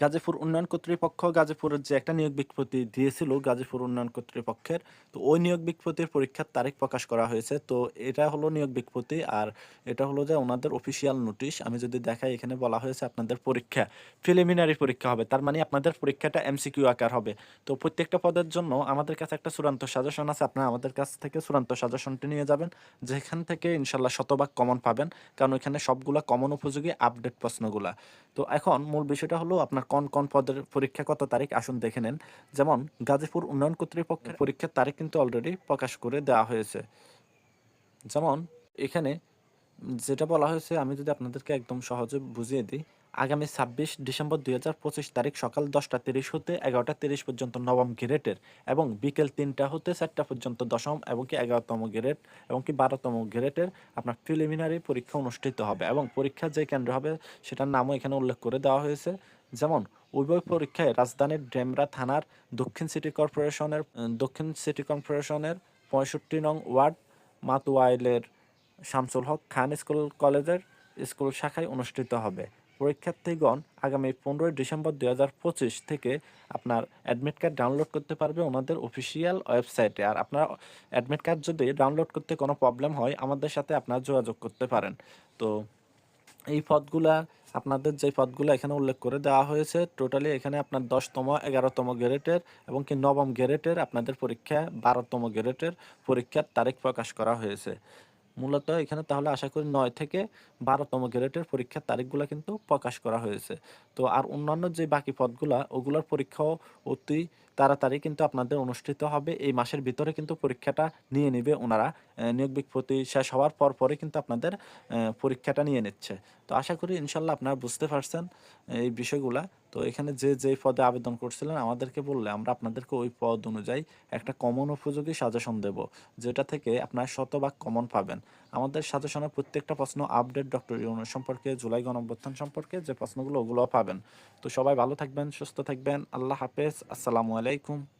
গাজীপুর উন্নয়ন কর্তৃপক্ষ গাজীপুরের যে একটা নিয়োগ বিজ্ঞপ্তি দিয়েছিল গাজীপুর উন্নয়ন কর্তৃপক্ষের, তো ওই নিয়োগ বিজ্ঞপ্তির পরীক্ষার তারিখ প্রকাশ করা হয়েছে। তো এটা হলো নিয়োগ বিজ্ঞপ্তি আর এটা হলো যে ওনাদের অফিসিয়াল নোটিশ আমি যদি দেখাই, এখানে বলা হয়েছে আপনাদের পরীক্ষা প্রিলিমিনারি পরীক্ষা হবে। তার মানে আপনাদের পরীক্ষাটা এমসিকিউ আকার হবে। তো প্রত্যেকটা পদের জন্য আমাদের কাছে একটা চূড়ান্ত সাজেশন আছে। আপনারা আমাদের কাছ থেকে চূড়ান্ত সাজেশনটি নিয়ে যাবেন। যেখান থেকে ইনশাল্লাহ শতভাগ কমন পাবেন। কারণ এখানে সবগুলা কমন উপযোগী আপডেট প্রশ্নগুলা। তো এখন মূল বিষয়টা হলো আপনার কোন কোন পদের পরীক্ষা কত তারিখ আসুন দেখে নেন। যেমন, গাজীপুর উন্নয়ন কর্তৃপক্ষের পরীক্ষার তারিখ কিন্তু অলরেডি প্রকাশ করে দেওয়া হয়েছে। যেমন, এখানে যেটা বলা হয়েছে, আমি যদি আপনাদেরকে একদম সহজে বুঝিয়ে দিই, আগামী ছাব্বিশ ডিসেম্বর দুই হাজার পঁচিশ তারিখ সকাল দশটা তিরিশ হতে এগারোটা তিরিশ পর্যন্ত নবম গ্রেডের এবং বিকেল তিনটা হতে চারটা পর্যন্ত দশম এবং কি এগারোতম গ্রেড এবং কি বারোতম গ্রেডের আপনার প্রিলিমিনারি পরীক্ষা অনুষ্ঠিত হবে এবং পরীক্ষা যে কেন্দ্র হবে, সেটার নামও এখানে উল্লেখ করে দেওয়া হয়েছে। যেমন উভয় পরীক্ষায় রাজধানীর ডেমরা থানার দক্ষিণ সিটি কর্পোরেশনের দক্ষিণ সিটি কর্পোরেশনের পঁয়ষট্টি নং ওয়ার্ড মাতুয়াইলের শামসুল হক খান স্কুল কলেজের স্কুল শাখায় অনুষ্ঠিত হবে। পরীক্ষার্থীগণ আগামী পনেরোই ডিসেম্বর দুই হাজার পঁচিশ থেকে আপনার অ্যাডমিট কার্ড ডাউনলোড করতে পারবে ওনাদের অফিসিয়াল ওয়েবসাইটে। আর আপনার অ্যাডমিট কার্ড যদি ডাউনলোড করতে কোনো প্রবলেম হয়, আমাদের সাথে আপনারা যোগাযোগ করতে পারেন। তো এই পদগুলা, আপনাদের যে পদগুলো এখানে উল্লেখ করে দেওয়া হয়েছে, টোটালি এখানে আপনার দশতম, এগারোতম গ্রেডের এবং কি নবম গ্রেডের আপনাদের পরীক্ষা, বারোতম গ্রেডের পরীক্ষার তারিখ প্রকাশ করা হয়েছে। মূলত এখানে তাহলে আশা করি নয় থেকে বারোতম গ্রেডের পরীক্ষার তারিখগুলো কিন্তু প্রকাশ করা হয়েছে। তো আর অন্যান্য যে বাকি পদগুলা, ওগুলোর পরীক্ষাও অতি তাড়াতাড়ি কিন্তু আপনাদের অনুষ্ঠিত হবে। এই মাসের ভিতরে কিন্তু পরীক্ষাটা নিয়ে নেবে ওনারা। নিয়োগ বিজ্ঞপ্তি শেষ হওয়ার পর পরে কিন্তু আপনাদের পরীক্ষাটা নিয়ে নিচ্ছে। তো আশা করি ইনশাল্লাহ আপনারা বুঝতে পারছেন এই বিষয়গুলা। তো এখানে যে যে পদে আবেদন করছিলেন, আমাদেরকে বললে আমরা আপনাদেরকে ওই পদ অনুযায়ী একটা কমন উপযোগী সাজেশন দেব, যেটা থেকে আপনারা শতভাগ কমন পাবেন। আমাদের সাথে সাজেশনের প্রত্যেকটা প্রশ্ন আপডেট ডক্টর ইউনুস সম্পর্কে, জুলাই গণঅভ্যুত্থান সম্পর্কে যে প্রশ্নগুলো ওগুলো পাবেন। তো সবাই ভালো থাকবেন, সুস্থ থাকবেন। আল্লাহ হাফেজ। আসসালামু আলাইকুম।